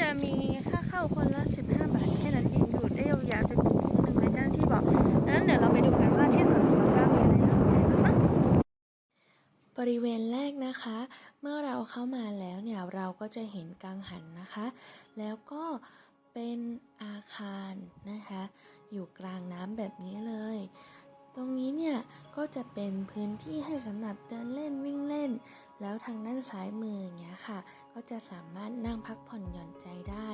จะมีค่าเข้าคนละ 15 บาทแค่นั้นเองอยู่ได้ยาวๆจนถึงหนึ่งเลยเจ้านที่บอกดังนั้นเดี๋ยวเราไปดูกันว่าที่สวนสนุกเก้ามีอะไรน่าสนใจบ้างบริเวณแรกนะคะ เมื่อเราเข้ามาแล้วเนี่ยเราก็จะเห็นกังหันนะคะ แล้วก็เป็นอาคารนะคะ อยู่กลางน้ำแบบนี้เลย ตรงนี้เนี่ยก็จะเป็นพื้นที่ให้สำหรับเดินเล่นวิ่งเล่น แล้วทางด้านซ้ายมืออย่างเงี้ยค่ะ ก็จะสามารถนั่งพักผ่อนหย่อนใจได้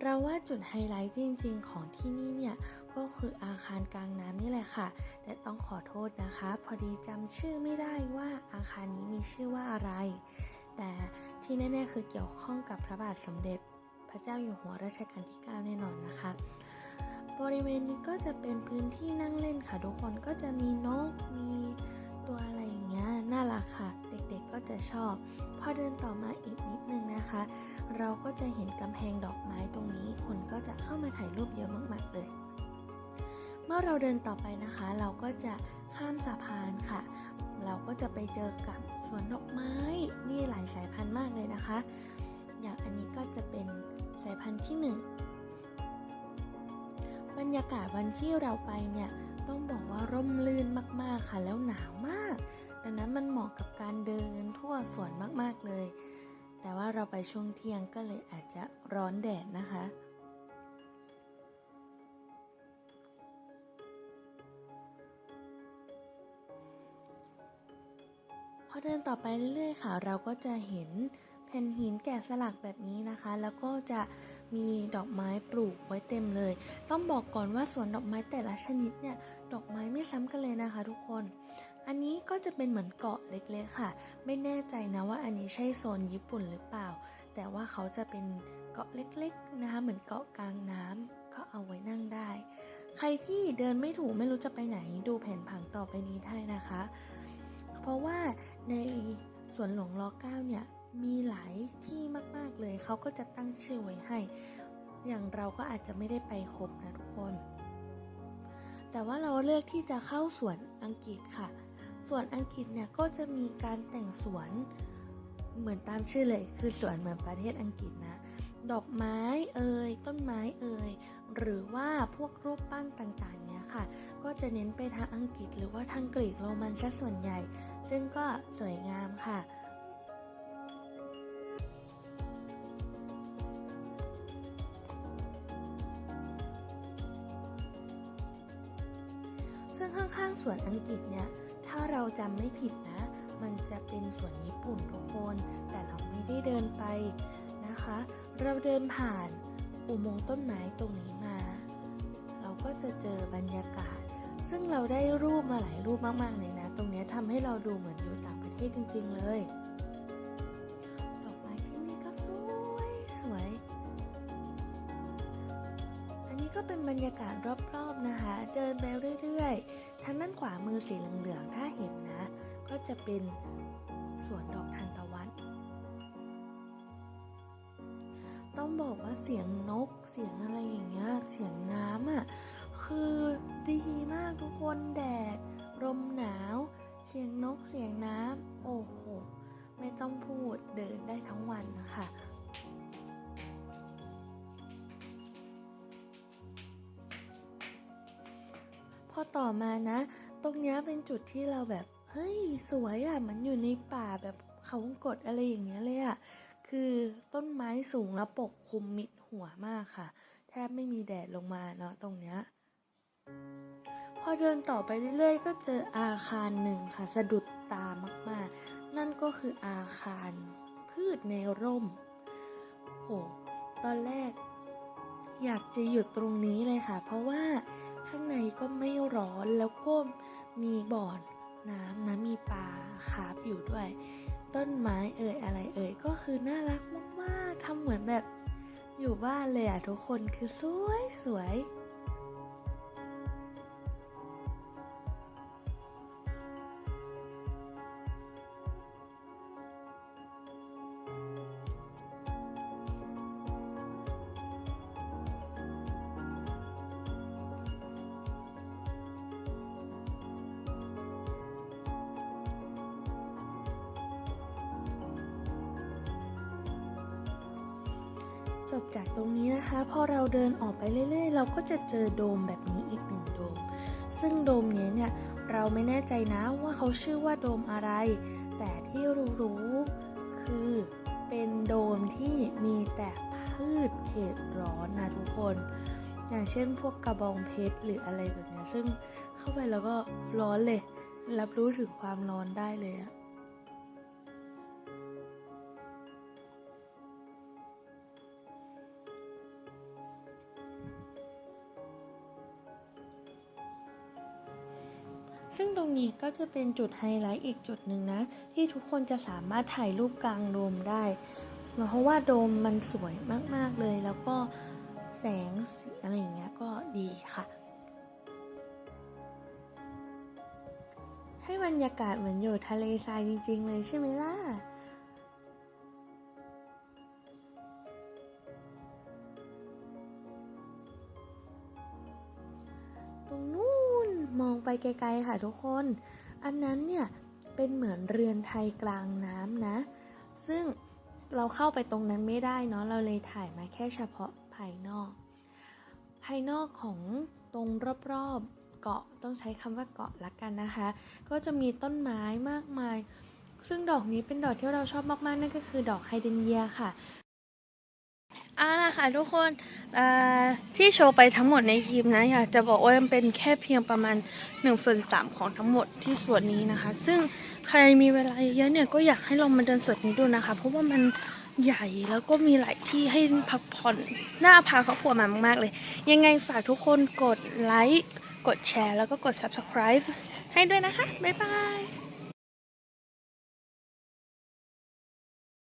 เราว่าจุดไฮไลท์จริง ๆ ของที่นี่เนี่ยก็คืออาคารกลางน้ำนี่แหละค่ะ แต่ต้องขอโทษนะคะ พอดีจำชื่อไม่ได้ว่าอาคารนี้มีชื่อว่าอะไร แต่ที่แน่ๆคือเกี่ยวข้องกับพระบาทสมเด็จ พระเจ้าอยู่หัวรัชกาลที่ 9 แน่นอนนะคะ บริเวณนี้ก็จะเป็นพื้นที่นั่งเล่นค่ะทุกคนก็จะมีนกมีตัวอะไรอย่างเงี้ยน่ารักค่ะ เด็กๆก็จะชอบ พอเดินต่อมาอีกนิดนึงนะคะ เราก็จะเห็นกำแพงดอกไม้ตรงนี้ คนก็จะเข้ามาถ่ายรูปเยอะมากๆเลยเมื่อเราเดินต่อไปนะคะ เราก็จะข้ามสะพานค่ะ เราก็จะไปเจอกับสวนดอกไม้มีหลายสายพันธุ์มากเลยนะคะ อย่างอันนี้ก็จะเป็นสายพันธุ์ที่หนึ่ง บรรยากาศวันที่เราไปเนี่ยต้องบอกว่าร่มรื่นมากๆค่ะแล้วหนาวมาก ดังนั้นมันเหมาะกับการเดินทั่วสวนมากๆเลย แต่ว่าเราไปช่วงเที่ยงก็เลยอาจจะร้อนแดดนะคะพอเดินต่อไปเรื่อยๆค่ะ เราก็จะเห็น แผ่นหินแกะสลักแบบนี้นะคะ แล้วก็จะมีดอกไม้ปลูกไว้เต็มเลย ต้องบอกก่อนว่าสวนดอกไม้แต่ละชนิดเนี่ยดอกไม้ไม่ซ้ำกันเลยนะคะ ทุกคน อันนี้ก็จะเป็นเหมือนเกาะเล็กๆค่ะ ไม่แน่ใจนะว่าอันนี้ใช่โซนญี่ปุ่นหรือเปล่า แต่ว่าเขาจะเป็นเกาะเล็กๆนะคะ เหมือนเกาะกลางน้ำก็เอาไว้นั่งได้ ใครที่เดินไม่ถูกไม่รู้จะไปไหนดูแผนผังต่อไปนี้ได้นะคะ เพราะว่าในสวนหลวงรอเก้าเนี่ย มีหลายที่มาก ๆเลย เขาก็จะตั้งชื่อไว้ให้ อย่างเราก็อาจจะไม่ได้ไปครบนะทุกคน แต่ว่าเราเลือกที่จะเข้าสวนอังกฤษค่ะ สวนอังกฤษเนี่ยก็จะมีการแต่งสวนเหมือนตามชื่อเลย คือสวนเหมือนประเทศอังกฤษนะ ดอกไม้เอ่ยต้นไม้เอ่ยหรือว่าพวกรูปปั้นต่างๆเนี่ยค่ะ ก็จะเน้นไปทางอังกฤษหรือว่าทางกรีกโรมันซะส่วนใหญ่ ซึ่งก็สวยงามค่ะ ซึ่งข้างๆสวนอังกฤษเนี่ย ถ้าเราจำไม่ผิดนะ มันจะเป็นสวนญี่ปุ่นทุกคน แต่เราไม่ได้เดินไปนะคะ เราเดินผ่านอุโมงค์ต้นไม้ตรงนี้มา เราก็จะเจอบรรยากาศ ซึ่งเราได้รูปมาหลายรูปมากๆเลยนะ ตรงนี้ทำให้เราดูเหมือนอยู่ต่างประเทศจริง ๆ เลยดอกไม้ที่นี่ก็สวยสวยอันนี้ก็เป็นบรรยากาศรอบๆ นะคะ เดินไปเรื่อยๆทางด้านขวามือสีเหลืองๆถ้าเห็นนะ ก็จะเป็นสวนดอกทานตะวัน ต้องบอกว่าเสียงนกเสียงอะไรอย่างเงี้ยเสียงน้ำอะคือดีมากทุกคนแดดลมหนาว เสียงนกเสียงน้ำโอ้โหไม่ต้องพูดเดินได้ทั้งวันนะคะ อต่อมานะ ตรงนี้เป็นจุดที่เราแบบ เฮ้ย สวยอะ่ะมันอยู่ในป่าแบบเขาวงกดอะไรอย่างเงี้ยเลยอะ่ะคือต้นไม้สูงแล้วปกคลุมมิดหัวมากค่ะ แทบไม่มีแดดลงมาเนาะตรงเนี้ยพอเดินต่อไปเรื่อยๆ ก็เจออาคารหนึ่งค่ะ สะดุดตามากๆ นั่นก็คืออาคารพืชในร่มโหตอนแรกอยากจะหยุดตรงนี้เลยค่ะ เพราะว่า ข้างในก็ไม่ร้อนแล้วก็มีบ่อนน้ำนะมีปลาคาร์ฟอยู่ด้วย ต้นไม้เอ่ยอะไรเอ่ยก็คือน่ารักมากๆทำเหมือนแบบอยู่บ้านเลยอะทุกคนคือสวยสวย จบจากตรงนี้นะคะ พอเราเดินออกไปเรื่อย ๆ เราก็จะเจอโดมแบบนี้อีกหนึ่งโดม ซึ่งโดมเนี้ยเนี่ยเราไม่แน่ใจนะว่าเขาชื่อว่าโดมอะไร แต่ที่รู้ๆคือเป็นโดมที่มีแต่พืชเขตร้อนนะทุกคน อย่างเช่นพวกกระบองเพชรหรืออะไรแบบเนี้ยซึ่งเข้าไปแล้วก็ร้อนเลย รับรู้ถึงความร้อนได้เลยอะ ซึ่งตรงนี้ก็จะเป็นจุดไฮไลท์อีกจุดหนึ่งนะ ที่ทุกคนจะสามารถถ่ายรูปกลางโดมได้ เพราะว่าโดมมันสวยมาก ๆ เลย แล้วก็แสงสีอะไรอย่างเงี้ยก็ดีค่ะ ให้บรรยากาศเหมือนอยู่ทะเลทรายจริง ๆ เลยใช่ไหมล่ะ ไปไกลๆค่ะทุกคน อันนั้นเนี่ยเป็นเหมือนเรือนไทยกลางน้ำนะ ซึ่งเราเข้าไปตรงนั้นไม่ได้เนาะเราเลยถ่ายมาแค่เฉพาะภายนอก ภายนอกของตรงรอบๆเกาะต้องใช้คำว่าเกาะละกันนะคะ ก็จะมีต้นไม้มากมาย ซึ่งดอกนี้เป็นดอกที่เราชอบมากๆ นั่นก็คือดอกไฮเดรนเยียค่ะ อาล่ะค่ะทุกคนที่โชว์ไปทั้งหมดในคลิปนะอยากจะบอกว่ามันเป็นแค่เพียงประมาณ1ส่วน3ของทั้งหมดที่ส่วนนี้นะคะ ซึ่งใครมีเวลาเยอะเนี่ยก็อยากให้ลองมาเดินสวนนี้ดูนะคะ เพราะว่ามันใหญ่แล้วก็มีหลายที่ให้พักผ่อนน่าพาครอบครัวมามาก ๆ เลย ยังไงฝากทุกคนกดไลค์ กดแชร์ แล้วก็กด subscribe ให้ด้วยนะคะ บ๊ายบาย